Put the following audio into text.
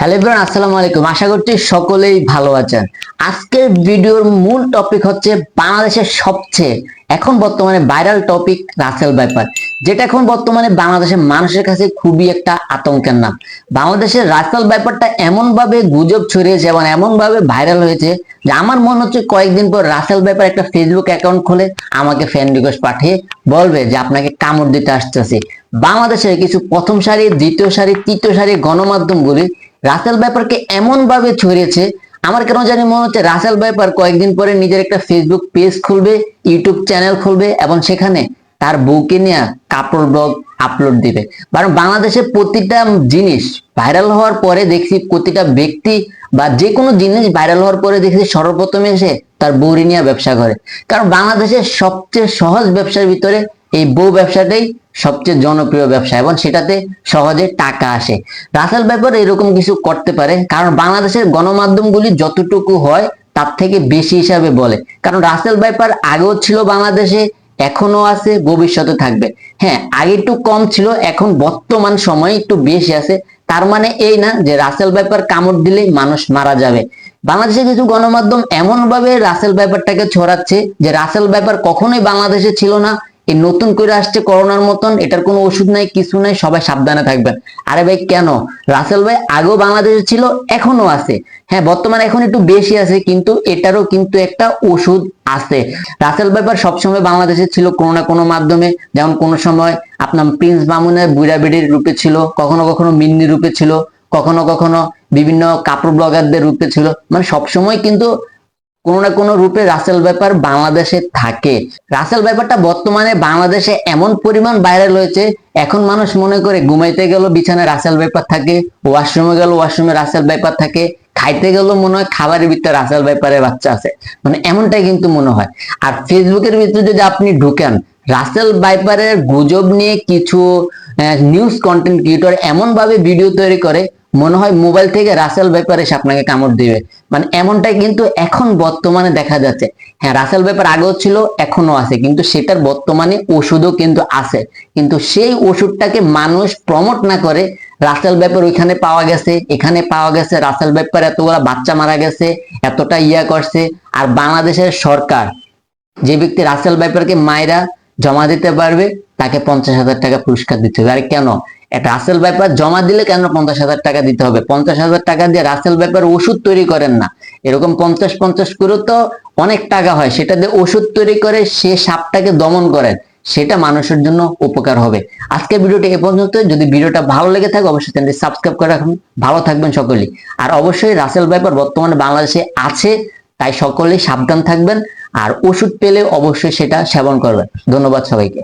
Hello everyone, আসসালামু আলাইকুম। আশা করছি সকলেই ভালো আছেন। আজকের ভিডিওর মূল টপিক হচ্ছে বাংলাদেশের সবচেয়ে এখন বর্তমানে ভাইরাল টপিক রাসেল ব্যাপার যেটা এখন বর্তমানে বাংলাদেশের মানুষের কাছে খুবই একটা আতঙ্কের নাম। বাংলাদেশের রাসেল ব্যাপারটা এমন ভাবে গুজব ছড়িয়েছে এবং এমন ভাবে ভাইরাল হয়েছে যে আমার মনে হচ্ছে কয়েকদিন পর রাসেল ব্যাপার একটা ফেসবুক অ্যাকাউন্ট খুলে আমাকে ফ্রেন্ড রিকোয়েস্ট পাঠিয়ে বলবে যে আপনাকে কামড় দিতে আসতেছি। বাংলাদেশের কিছু প্রথম সারি দ্বিতীয় সারি তৃতীয় সারি গণমাধ্যমগুলি রাসেল ব্যাপারকে এমন ভাবে ছড়িয়েছে, আমার কেন জানি মনে হচ্ছে রাসেল ব্যাপার কয়েকদিন পরে নিজের একটা ফেসবুক পেজ খুলবে ইউটিউব চ্যানেল খুলবে এবং সেখানে তার বউকে নিয়ে কাপড় ব্লগ আপলোড দিবে। কারণ বাংলাদেশে প্রতিটা জিনিস ভাইরাল হওয়ার পরে দেখছি প্রতিটা ব্যক্তি বা যে কোনো জিনিস ভাইরাল হওয়ার পরে দেখছি সর্বপ্রথমে এসে তার বউরি নিয়ে ব্যবসা করে। কারণ বাংলাদেশের সবচেয়ে সহজ ব্যবসার ভিতরে এই বউ ব্যবসাটাই সবচেয়ে জনপ্রিয় ব্যবসা এবং সেটাতে সহজে টাকা আসে। রাসেল ব্যাপার এরকম কিছু করতে পারে, কারণ বাংলাদেশের গণমাধ্যমগুলি যতটুকু হয় তার থেকে বেশি হিসাবে বলে। কারণ রাসেল ব্যাপার আগেও ছিল বাংলাদেশে এখনও আছে, ভবিষ্যতে থাকবে। হ্যাঁ আগে একটু কম ছিল, এখন বর্তমান সময়ে একটু বেশি আছে। তার মানে এই না যে রাসেল ব্যাপার কামড় দিলেই মানুষ মারা যাবে। বাংলাদেশে কিছু গণমাধ্যম এমন ভাবে রাসেল ব্যাপারটাকে ছড়াচ্ছে যে রাসেল ব্যাপার কখনোই বাংলাদেশে ছিল না এই নতুন করে আসছে করোনার মতন, এটার কোনো ওষুধ নাই, কিছু নাই, সবাই সাবধানে থাকবেন। আরে ভাই, কেন? রাসেল ভাই আগেও বাংলাদেশে ছিল এখনও আছে। হ্যাঁ বর্তমানে এখন একটু বেশি আছে, কিন্তু এটারও কিন্তু একটা ওষুধ আছে। রাসেল ব্যাপার সবসময় বাংলাদেশে ছিল কোনো না কোনো মাধ্যমে। যেমন কোনো সময় আপনার প্রিন্স মামুনের বুড়া বেডির রূপে ছিল, কখনো কখনো মিন্নি রূপে ছিল, কখনো কখনো বিভিন্ন কাপড় ব্লগারদের রূপে ছিল। মানে সবসময় কিন্তু কোনো না কোনো রূপে রাসেল ব্যাপার বাংলাদেশে থাকে। রাসেল ব্যাপারটা বর্তমানে বাংলাদেশে এমন পরিমাণ ভাইরাল হয়েছে, এখন মানুষ মনে করে ঘুমাইতে গেল বিছানায় রাসেল ব্যাপার থাকে ওয়াশরুমে গেল ওয়াশরুমে রাসেল ব্যাপার থাকে, খাইতে গেল মনে হয় খাবারের ভিতরে রাসেল ব্যাপারের বাচ্চা আছে। মানে এমনটাই কিন্তু মনে হয়। আর ফেসবুকের ভিতরে যদি আপনি ঢুকেন, রাসেল বাইপারের গুজব নিয়ে কিছু নিউজ কন্টেন্ট ক্রিয়েটর এমন ভাবে ভিডিও তৈরি করে মনে হয় মোবাইল থেকে রাসেল ব্যাপার এসে আপনাকে কামড় দিবে। মানে এমনটাই কিন্তু এখন বর্তমানে দেখা যাচ্ছে। হ্যাঁ রাসেল ব্যাপার আগেও ছিল এখনও আছে। কিন্তু সেটার বর্তমানে ওষুধও কিন্তু আছে। কিন্তু সেই ওষুধটাকে মানুষ প্রমোট না করে রাসেল ব্যাপার ওইখানে পাওয়া গেছে, এখানে পাওয়া গেছে রাসেল ব্যাপার এতগুলা বাচ্চা মারা গেছে, এতটা ইয়া করছে, আর বাংলাদেশের সরকার যে ব্যক্তি রাসেল ব্যাপারকে মায়েরা জমা দিতে পারবে, তাকে পঞ্চাশ হাজার টাকা পুরস্কার দিতে হবে। আর কেন? রাসেল ব্যাপার জমা দিলে কেন পঞ্চাশ হাজার টাকা দিতে হবে? পঞ্চাশ হাজার টাকা দিয়ে রাসেল ব্যাপার ওষুধ তৈরি করেন না। এরকম পঞ্চাশ পঞ্চাশ করে তো অনেক টাকা হয়। সেটা দিয়ে ওষুধ তৈরি করে সে সাপটাকে দমন করেন। সেটা মানুষের জন্য উপকার হবে। আজকে ভিডিওটি এ পর্যন্ত। যদি ভিডিওটা ভালো লেগে থাকে, অবশ্যই চ্যানেলটি সাবস্ক্রাইব করে রাখুন। ভালো থাকবেন সকলেই। আর অবশ্যই রাসেল ব্যাপার বর্তমানে বাংলাদেশে আছে, তাই সকলেই সাবধান থাকবেন। আর ওষুধ পেলে অবশ্যই সেটা সেবন করবেন। ধন্যবাদ সবাইকে।